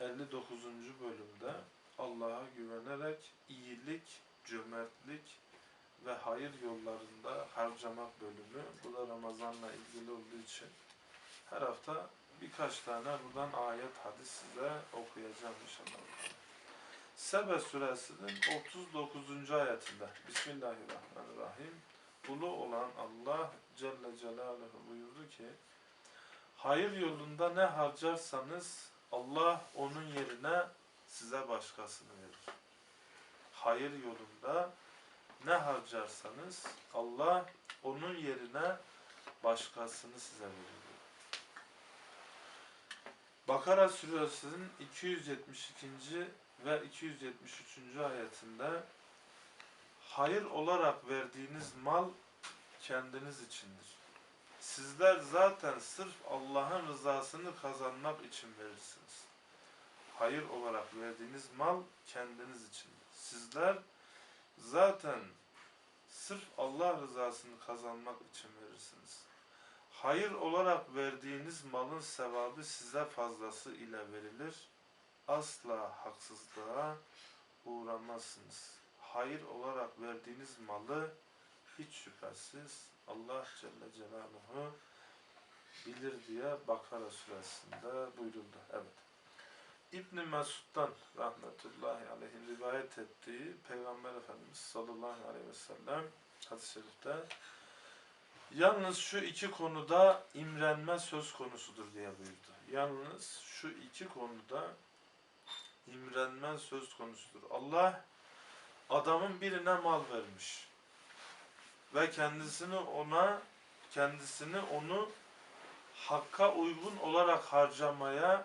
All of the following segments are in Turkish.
59. bölümde Allah'a güvenerek iyilik, cömertlik ve hayır yollarında harcamak bölümü. Bu da Ramazan'la ilgili olduğu için her hafta birkaç tane buradan ayet, hadis size okuyacağım inşallah. Sebe suresinin 39. ayetinde Bismillahirrahmanirrahim Ulu olan Allah Celle Celaluhu buyurdu ki Hayır yolunda ne harcarsanız Allah onun yerine size başkasını verir. Hayır yolunda ne harcarsanız Allah onun yerine başkasını size verir. Bakara suresinin 272. ve 273. ayetinde hayır olarak verdiğiniz mal kendiniz içindir. Sizler zaten sırf Allah'ın rızasını kazanmak için verirsiniz. Hayır olarak verdiğiniz mal kendiniz içindir. Sizler zaten sırf Allah rızasını kazanmak için verirsiniz. Hayır olarak verdiğiniz malın sevabı size fazlası ile verilir. Asla haksızlığa uğramazsınız. Hayır olarak verdiğiniz malı hiç şüphesiz Allah Celle Celaluhu bilir diye Bakara suresinde buyuruldu. Evet. İbn Mesud'dan rahmetullahi aleyhin rivayet ettiği Peygamber Efendimiz sallallahu aleyhi ve sellem hadis-i şerifte yalnız şu iki konuda imrenme söz konusudur diye buyurdu. Yalnız şu iki konuda imrenme söz konusudur. Allah adamın birine mal vermiş ve kendisini ona kendisini onu hakka uygun olarak harcamaya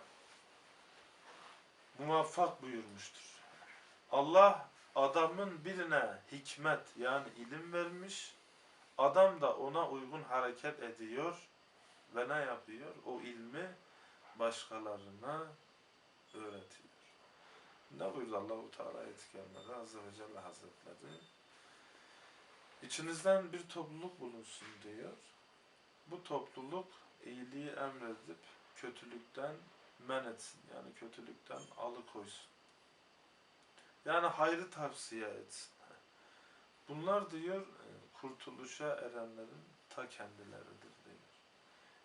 muvaffak buyurmuştur. Allah adamın birine hikmet yani ilim vermiş. Adam da ona uygun hareket ediyor ve ne yapıyor? O ilmi başkalarına öğretiyor. Ne buyurdu Allah-u Teala ayet-i kerimede Azze ve Celle Hazretleri? İçinizden bir topluluk bulunsun diyor. Bu topluluk iyiliği emredip kötülükten men etsin. Yani kötülükten alıkoysun. Yani hayrı tavsiye etsin. Bunlar diyor e, kurtuluşa erenlerin ta kendileridir diyor.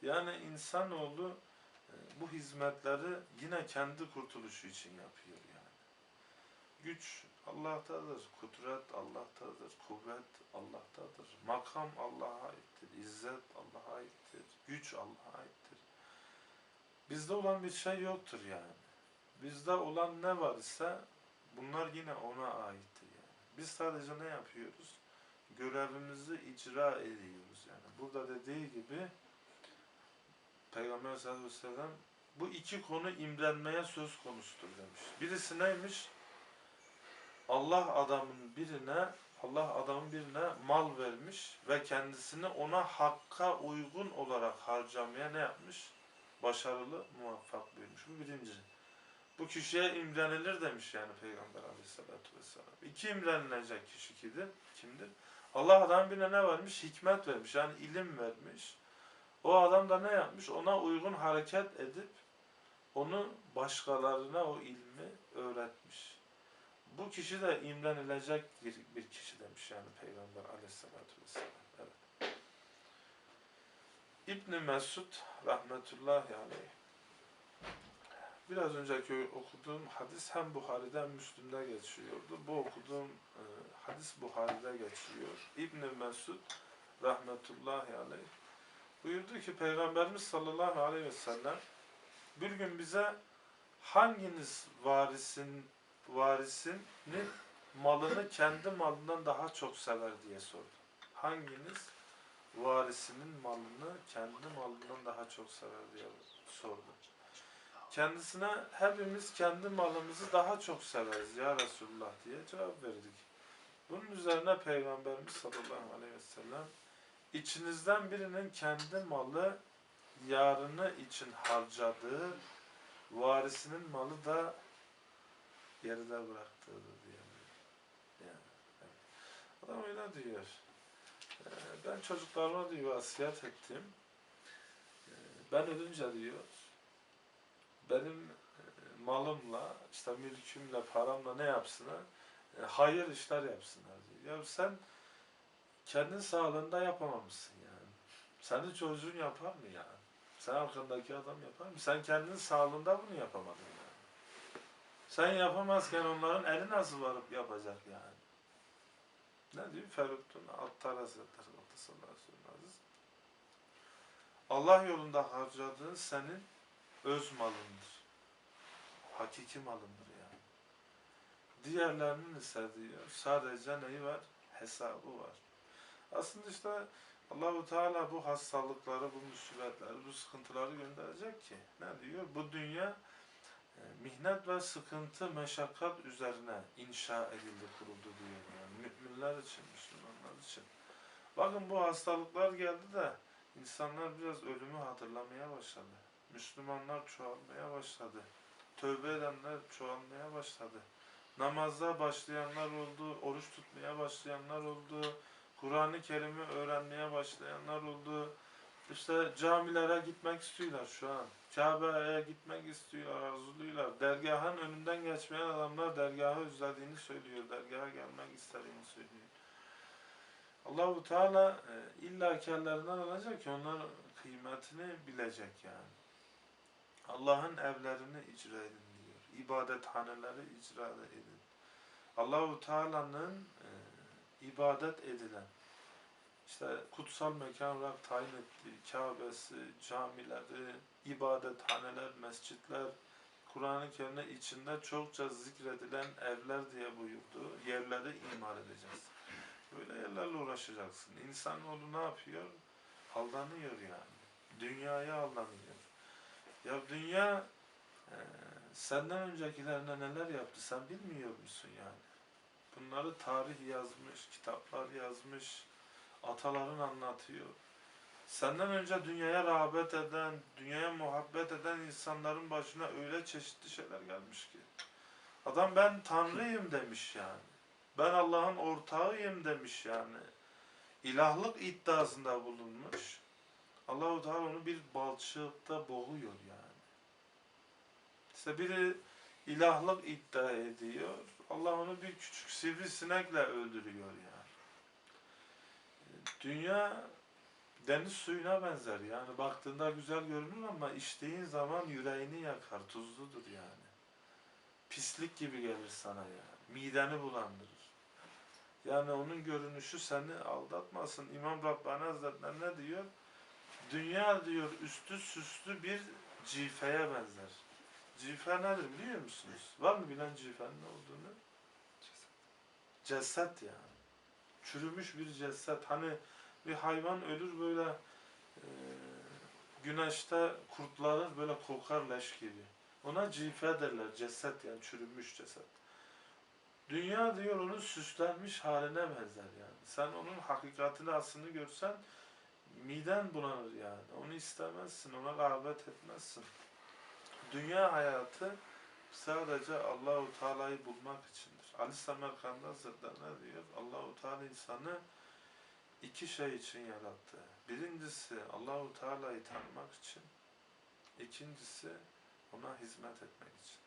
Yani insanoğlu e, bu hizmetleri yine kendi kurtuluşu için yapıyor yani. Güç Allah'tadır, kudret Allah'tadır, kuvvet Allah'tadır, makam Allah'a aittir, izzet Allah'a aittir, güç Allah'a aittir. Bizde olan bir şey yoktur yani. Bizde olan ne var ise bunlar yine ona aittir yani. Biz sadece ne yapıyoruz? Görevimizi icra ediyoruz yani. Burada dediği gibi Peygamber sallallahu aleyhi ve sellem bu iki konu imrenmeye söz konusudur demiş. Birisi neymiş? Allah adamın birine Allah adamın birine mal vermiş ve kendisini ona hakka uygun olarak harcamaya ne yapmış? Başarılı, muvaffak buyurmuş. Bu birinci. Bu kişiye imrenilir demiş yani Peygamber aleyhissalatü vesselam. İki imrenilecek kişi kimdir? kimdir? Allah adamın birine ne vermiş? Hikmet vermiş. Yani ilim vermiş. O adam da ne yapmış? Ona uygun hareket edip onu başkalarına o ilmi öğretmiş. Bu kişi de imrenilecek bir, bir kişi demiş yani Peygamber aleyhissalatü vesselam. Evet. İbn Mesud rahmetullahi aleyh biraz önceki okuduğum hadis hem Buhari'de hem Müslim'de geçiyordu. Bu okuduğum e, hadis Buhari'de geçiyor. İbn Mesud rahmetullahi aleyh buyurdu ki Peygamberimiz sallallahu aleyhi ve sellem bir gün bize hanginiz varisin varisinin malını kendi malından daha çok sever diye sordu. Hanginiz varisinin malını kendi malından daha çok sever diye sordu. Kendisine hepimiz kendi malımızı daha çok severiz ya Resulullah diye cevap verdik. Bunun üzerine Peygamberimiz sallallahu aleyhi ve sellem içinizden birinin kendi malı yarını için harcadığı varisinin malı da geride bıraktığıdır diye. Yani, evet. Adam öyle diyor. Ee, ben çocuklarıma diyor vasiyet ettim. Ee, ben ölünce diyor benim e, malımla, işte mülkümle, paramla ne yapsınlar? E, hayır işler yapsınlar diyor. Ya sen kendi sağlığında yapamamışsın yani. Senin çocuğun yapar mı yani? Sen arkandaki adam yapar mı? Sen kendin sağlığında bunu yapamadın. Sen yapamazken onların eli nasıl varıp yapacak yani? Ne diyor? Ferutun sellem aziz. Allah yolunda harcadığın senin öz malındır. Hakiki malındır yani. Diğerlerinin ise diyor sadece neyi var? Hesabı var. Aslında işte Allahu Teala bu hastalıkları, bu musibetleri, bu sıkıntıları gönderecek ki ne diyor? Bu dünya mihnet ve sıkıntı, meşakkat üzerine inşa edildi, kuruldu diyor yani. Müminler için, Müslümanlar için. Bakın bu hastalıklar geldi de insanlar biraz ölümü hatırlamaya başladı. Müslümanlar çoğalmaya başladı. Tövbe edenler çoğalmaya başladı. Namazda başlayanlar oldu, oruç tutmaya başlayanlar oldu, Kur'an-ı Kerim'i öğrenmeye başlayanlar oldu. İşte camilere gitmek istiyorlar şu an. Kabe'ye gitmek istiyorlar, arzuluyorlar. Dergahın önünden geçmeyen adamlar dergahı özlediğini söylüyor. Dergaha gelmek istediğini söylüyor. Allahu Teala e, illa kellerinden alacak ki onlar kıymetini bilecek yani. Allah'ın evlerini icra edin diyor. İbadethaneleri icra edin. Allahu Teala'nın e, ibadet edilen işte kutsal mekan olarak tayin ettiği Kabe'si, camileri, ibadethaneler, mescitler, Kur'an-ı Kerim'de içinde çokça zikredilen evler diye buyurdu. Yerleri imar edeceğiz. Böyle yerlerle uğraşacaksın. İnsanoğlu ne yapıyor? Aldanıyor yani. Dünyaya aldanıyor. Ya dünya e, senden öncekilerine neler yaptı sen bilmiyor musun yani? Bunları tarih yazmış, kitaplar yazmış, ataların anlatıyor. Senden önce dünyaya rağbet eden, dünyaya muhabbet eden insanların başına öyle çeşitli şeyler gelmiş ki. Adam ben Tanrıyım demiş yani. Ben Allah'ın ortağıyım demiş yani. İlahlık iddiasında bulunmuş. Allahu Teala onu bir balçıkta boğuyor yani. İşte biri ilahlık iddia ediyor. Allah onu bir küçük sivrisinekle öldürüyor yani. Dünya deniz suyuna benzer yani. Baktığında güzel görünür ama içtiğin zaman yüreğini yakar, tuzludur yani. Pislik gibi gelir sana yani. Mideni bulandırır. Yani onun görünüşü seni aldatmasın. İmam Rabbani Hazretleri ne diyor? Dünya diyor üstü süslü bir cifeye benzer. Cife nedir biliyor musunuz? Var mı bilen cifenin ne olduğunu? Ceset yani. Çürümüş bir ceset. Hani bir hayvan ölür böyle e, güneşte kurtlanır böyle kokar leş gibi. Ona cife derler. Ceset yani çürümüş ceset. Dünya diyor onun süslenmiş haline benzer yani. Sen onun hakikatini aslını görsen miden bulanır yani. Onu istemezsin, ona rağbet etmezsin. Dünya hayatı sadece Allahu Teala'yı bulmak içindir. Ali Samarkand Hazretleri diyor? Allahu Teala insanı iki şey için yarattı. Birincisi Allahu Teala'yı tanımak için. İkincisi ona hizmet etmek için.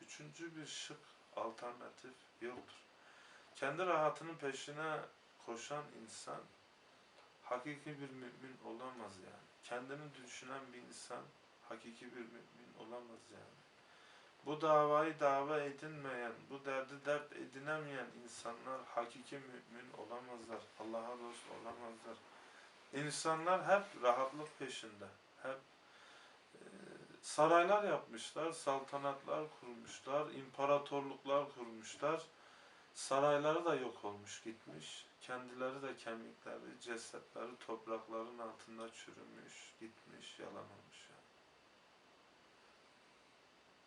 Üçüncü bir şık alternatif yoktur. Kendi rahatının peşine koşan insan hakiki bir mümin olamaz yani. Kendini düşünen bir insan hakiki bir mümin olamaz yani. Bu davayı dava edinmeyen, bu derdi dert edinemeyen insanlar hakiki mümin olamazlar. Allah'a dost olamazlar. İnsanlar hep rahatlık peşinde. Hep saraylar yapmışlar, saltanatlar kurmuşlar, imparatorluklar kurmuşlar. Sarayları da yok olmuş gitmiş. Kendileri de kemikleri, cesetleri toprakların altında çürümüş, gitmiş, yalan olmuş. Yani.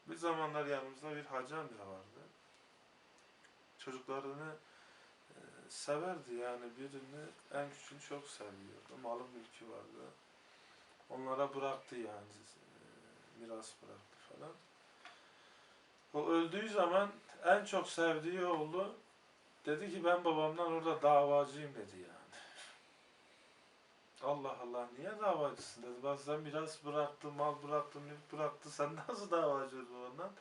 Bir zamanlar yanımızda bir hacı amca vardı. Çocuklarını e, severdi yani birini en küçüğünü çok seviyordu. Malı mülkü vardı. Onlara bıraktı yani e, miras bıraktı falan. O öldüğü zaman en çok sevdiği oğlu dedi ki ben babamdan orada davacıyım dedi yani. Allah Allah niye davacısın dedi. Bak sen miras bıraktı, mal bıraktı, mülk bıraktı. Sen nasıl davacı oldun ondan?